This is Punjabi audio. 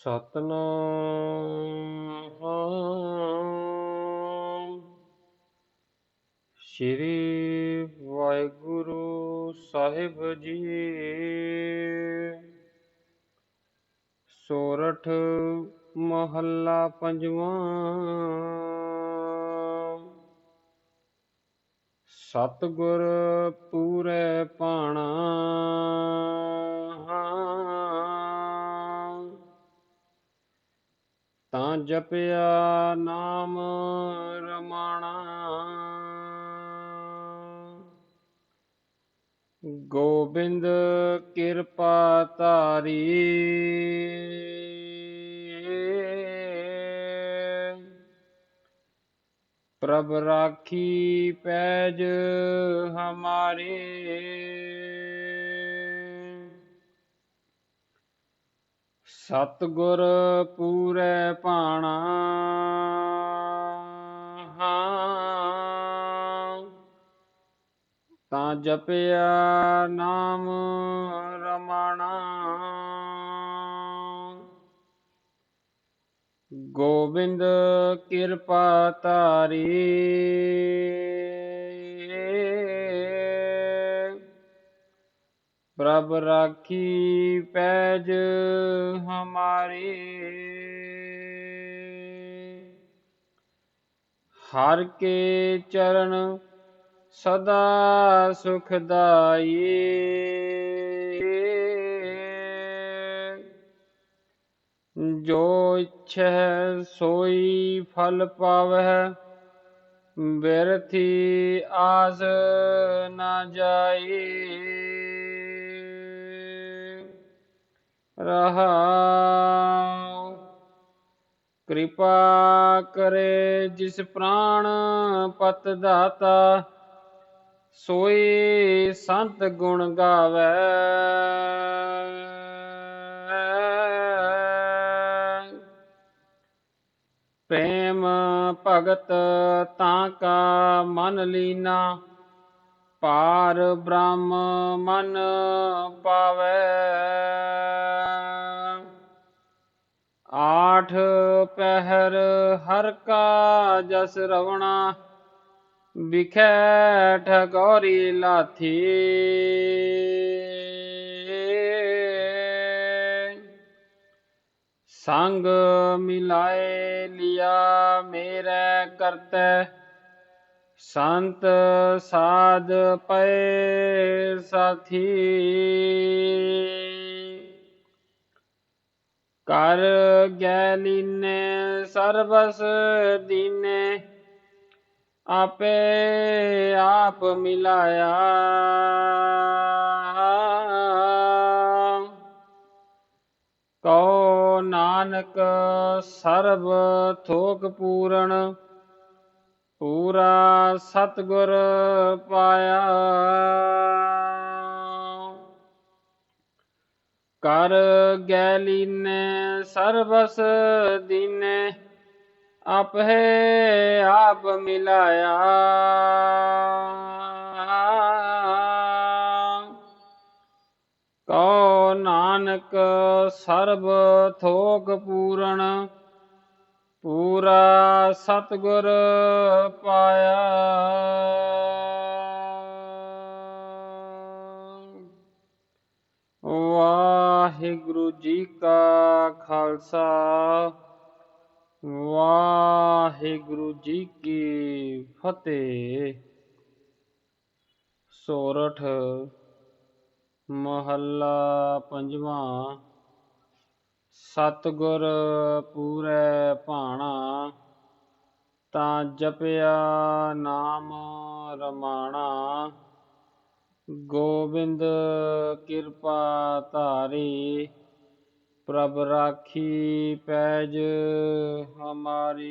ਸਤਨਾਮ। ਸ੍ਰੀ ਵਾਹਿਗੁਰੂ ਸਾਹਿਬ ਜੀ। ਸੋਰਠ ਮਹੱਲਾ ਪੰਜਵਾਂ। ਸਤਿਗੁਰ ਪੂਰੇ ਪਾਣਾ ਜਪਿਆ ਨਾਮ ਰਮਾਣਾ। ਗੋਬਿੰਦ ਕਿਰਪਾ ਤਾਰੀ ਪ੍ਰਭ ਰਾਖੀ ਪੈਜ ਹਮਾਰੇ। ਸਤਿਗੁਰ ਪੂਰੇ ਭਾਣਾ। ਤਾਂ ਜਪਿਆ ਨਾਮ ਰਮਣਾ। ਗੋਬਿੰਦ ਕਿਰਪਾ ਤਾਰੀ ਪ੍ਰਭ ਰਾਖੀ ਪੈਜ ਹਮਾਰੀ। ਹਰ ਕੇ ਚਰਨ ਸਦਾ ਸੁਖਦਾਈ ਜੋ ਇਛੈ ਸੋਈ ਫਲ ਪਾਵਹਿ, ਬਿਰਥੀ ਆਸ ਨਾ ਜਾਈ ਰਹਾਉ ਕਿਰਪਾ ਕਰੇ ਜਿਸ ਪ੍ਰਾਣ ਪਤ ਦਾਤਾ, ਸੋਈ ਸੰਤ ਗੁਣ ਗਾਵੇ। ਪ੍ਰੇਮ ਭਗਤ ਤਾਂ ਕਾ ਮਨ ਲੀਨਾ ਪਾਰ ਬ੍ਰਹਮ ਮਨ ਪਾਵੇ। ਆਠ ਪਹਿਰ ਹਰ ਕਾ ਜਸ ਰਵਣਾ, ਵਿਖੈ ਠਗੋਰੀ ਲਾਥੀ। ਸੰਗ ਮਿਲਾਏ ਲਿਆ ਮੇਰੇ ਕਰਤੈ, ਸੰਤ ਸਾਧ ਪਏ ਸਾਥੀ। ਕਰ ਗੈ ਲੀਨੇ ਸਰਬਸ ਦੀਨੇ, ਆਪੇ ਆਪ ਮਿਲਾਇਆ। ਕਹੋ ਨਾਨਕ ਸਰਬ ਥੋਕ ਪੂਰਨ, ਪੂਰਾ ਸਤਗੁਰ ਪਾਇਆ। ਕਰ ਗੈ ਲੀਨੇ ਸਰਬਸ ਦੀਨੇ, ਆਪੇ ਆਪ ਮਿਲਾਇਆ। ਕੋ ਨਾਨਕ ਸਰਬ ਥੋਕ ਪੂਰਨ, ਪੂਰਾ ਸਤਗੁਰ ਪਾਇਆ। ਵਾਹਿਗੁਰੂ ਜੀ ਕਾ ਖਾਲਸਾ। ਵਾਹਿਗੁਰੂ ਜੀ ਕੀ ਫਤਿਹ। ਸੋਰਠ ਮਹੱਲਾ ਪੰਜਵਾਂ। ਸਤਗੁਰ ਪੂਰੇ ਭਾਣਾ, ਤਾਂ ਜਪਿਆ ਨਾਮ ਰਮਾਣਾ। ਗੋਬਿੰਦ ਕਿਰਪਾ ਧਾਰੀ ਪ੍ਰਭ ਰਾਖੀ ਪੈਜ ਹਮਾਰੀ।